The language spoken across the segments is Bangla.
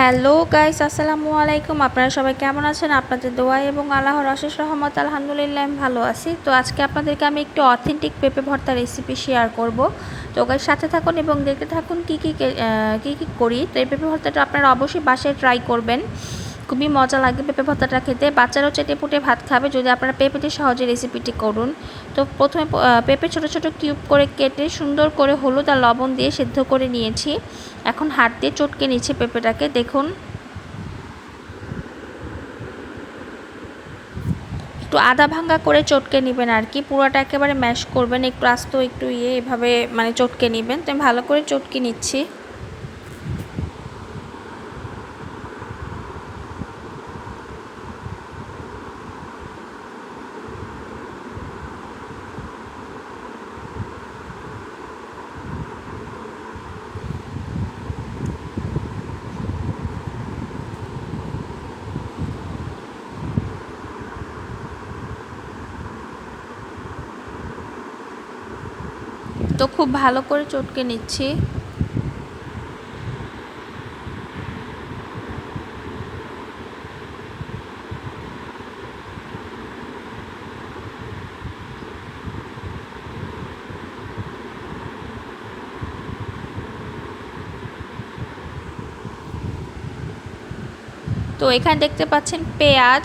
হ্যালো গাইস আসসালামু আলাইকুম আপনারা সবাই কেমন আছেন? আপনাদের দোয়া এবং আল্লাহর অশেষ রহমত, আলহামদুলিল্লাহ, আমি ভালো আছি। তো আজকে আপনাদেরকে আমি একটু অথেন্টিক পেঁপে ভর্তা রেসিপি শেয়ার করব। তো গাইস সাথে থাকুন এবং দেখতে থাকুন কী কী কী কী করি। তো এই পেঁপে ভর্তাটা আপনারা অবশ্যই বাসায় ট্রাই করবেন। খুবই মজা লাগে পেঁপে ভর্তাটা খেতে। বাচ্চারাও চেটে পুটে ভাত খাবে যদি আপনারা পেঁপেতে সহজে রেসিপিটি করুন। তো প্রথমে পেঁপে ছোট ছোট কিউব করে কেটে সুন্দর করে হলুদ আর লবণ দিয়ে সেদ্ধ করে নিয়েছি। এখন হাত দিয়ে চটকে নিচ্ছে পেঁপেটাকে। দেখুন। একটু আদা ভাঙ্গা করে চটকে নেবেন আর কি। পুরোটা একেবারে ম্যাশ করবেন। একটু আস্ত, একটু ইয়ে এভাবে মানে চটকে নেবেন। তো আমি ভালো করে চটকে নিচ্ছি। তো খুব ভালো করে চটকে নিচ্ছি। তো এখানে দেখতে পাচ্ছেন পেঁয়াজ।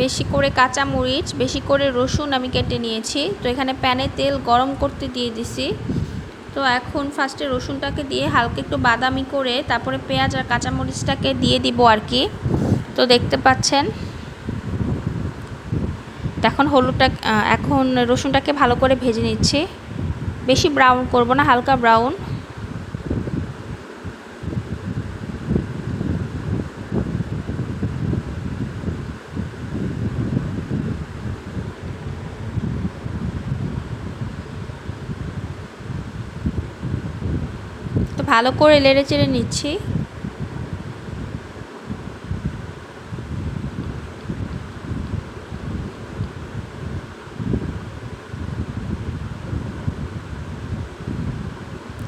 বেশি করে কাঁচা মরিচ বেশি করে রসুন আমি কেটে নিয়েছি। তো এখানে প্যানে তেল গরম করতে দিয়ে দিছি। তো এখন ফার্স্টে রসুনটাকে দিয়ে হালকা একটু বাদামি করে, তারপরে পেঁয়াজ আর কাঁচামরিচটাকে দিয়ে দিব আর কি। তো দেখতে পাচ্ছেন? এখন হলুদটা এখন রসুনটাকে ভালো করে ভেজে নিচ্ছি। বেশি ব্রাউন করব না, হালকা ব্রাউন তো ভালো করে লেড়ে চেড়ে নিচ্ছি।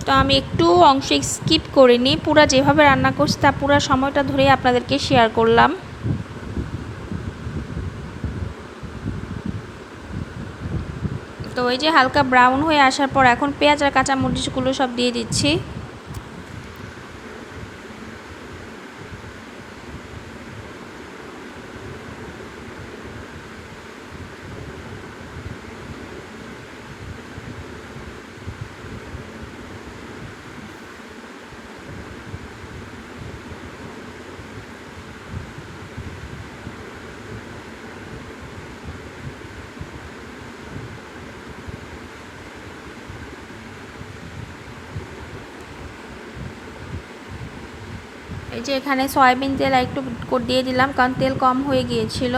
তো আমি একটু অংশ স্কিপ করিনি পুরা যেভাবে রান্না করছি তা পুরো সময়টা ধরেই আপনাদেরকে শেয়ার করলাম। তো ওই যে হালকা ব্রাউন হয়ে আসার পর এখন পেঁয়াজ আর কাঁচা মরিচগুলো সব দিয়ে দিচ্ছি। এই যে এখানে সয়াবিন তেল একটু দিয়ে দিলাম, কারণ তেল কম হয়ে গিয়েছিল।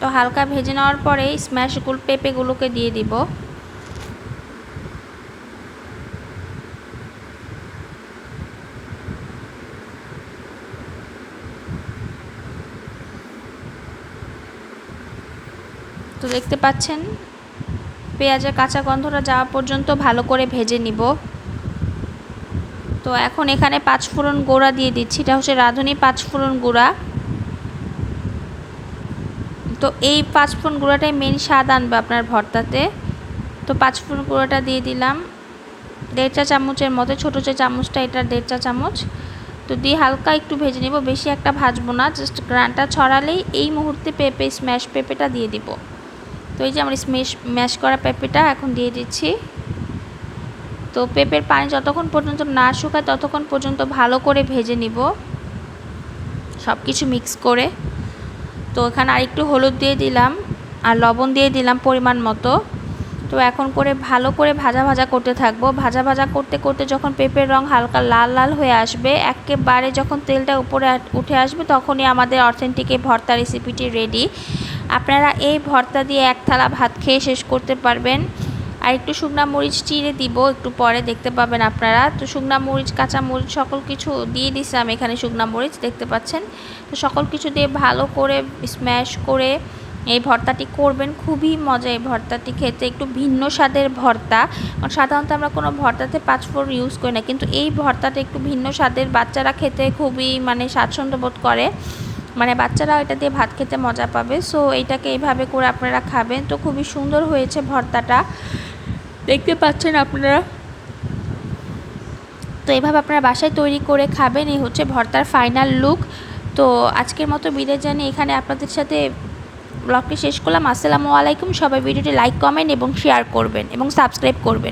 তো হালকা ভেজে নেওয়ার পরে স্ম্যাশগুলো পেঁপেগুলোকে দিয়ে দিব। তো দেখতে পাচ্ছেন, পেঁয়াজের কাঁচা গন্ধটা যাওয়া পর্যন্ত ভালো করে ভেজে নিব। তো এখন এখানে পাঁচফোড়ন গুঁড়া দিয়ে দিচ্ছি। এটা হচ্ছে রাঁধুনি পাঁচফোড়ন গুঁড়া। তো এই পাঁচফোড়ন গুঁড়াটাই মেন স্বাদ আনবে আপনার ভর্তাতে। তো পাঁচফোড়ন গুঁড়াটা দিয়ে দিলাম। দেড় চা চামচের মতো, ছোটো যে চামচটা, এটা দেড় চা চামচ। তো দিয়ে হালকা একটু ভেজে নেব, বেশি একটা ভাজবো না জাস্ট গ্রানটা ছড়ালেই এই মুহূর্তে পেঁপে স্ম্যাশ পেঁপেটা দিয়ে দিব। তো এই যে আমার স্ম্যাশ ম্যাশ করা পেঁপেটা এখন দিয়ে দিচ্ছি। তো পেঁপের পানি যতক্ষণ পর্যন্ত না শুকায় ততক্ষণ পর্যন্ত ভালো করে ভেজে নিব। সব কিছু মিক্স করে। তো এখানে আরেকটু হলুদ দিয়ে দিলাম আর লবণ দিয়ে দিলাম পরিমাণ মতো। তো এখন করে ভালো করে ভাজা ভাজা করতে থাকব। ভাজা ভাজা করতে করতে যখন পেঁপের রং হালকা লাল লাল হয়ে আসবে, একেবারে যখন তেলটা উপরে উঠে আসবে তখনই আমাদের অথেন্টিক এই ভর্তা রেসিপিটি রেডি আপনারা এই ভর্তা দিয়ে এক থালা ভাত খেয়ে শেষ করতে পারবেন। আর একটু শুকনা মরিচ চিড়ে দিব, একটু পরে দেখতে পাবেন আপনারা। তো শুকনা মরিচ, কাঁচা মরিচ সকল কিছু দিয়ে দিছিলাম এখানে শুকনা মরিচ, দেখতে পাচ্ছেন? তো সকল কিছু দিয়ে ভালো করে স্ম্যাশ করে এই ভর্তাটি করবেন। খুবই মজা এই ভর্তাটি খেতে, একটু ভিন্ন স্বাদের ভর্তা। সাধারণত আমরা কোনো ভর্তাতে পাঁচফোড়ন ইউজ করি না, কিন্তু এই ভর্তাটা একটু ভিন্ন স্বাদের। বাচ্চারা খেতে খুবই মানে স্বাচ্ছন্দ্য বোধ করে। মানে বাচ্চারা এটা দিয়ে ভাত খেতে মজা পাবে। সো এইটাকে এইভাবে করে আপনারা খাবেন। তো খুবই সুন্দর হয়েছে ভর্তাটা। দেখতে পাচ্ছেন আপনারা? তো এভাবে আপনারা বাসায় তৈরি করে খাবেন, এই হচ্ছে ভর্তার ফাইনাল লুক তো আজকের মতো বিদায় জানি এখানে আপনাদের সাথে ব্লগটি শেষ করলাম। আসসালামু আলাইকুম। সবাই ভিডিওটি লাইক কমেন্ট এবং শেয়ার করবেন এবং সাবস্ক্রাইব করবেন।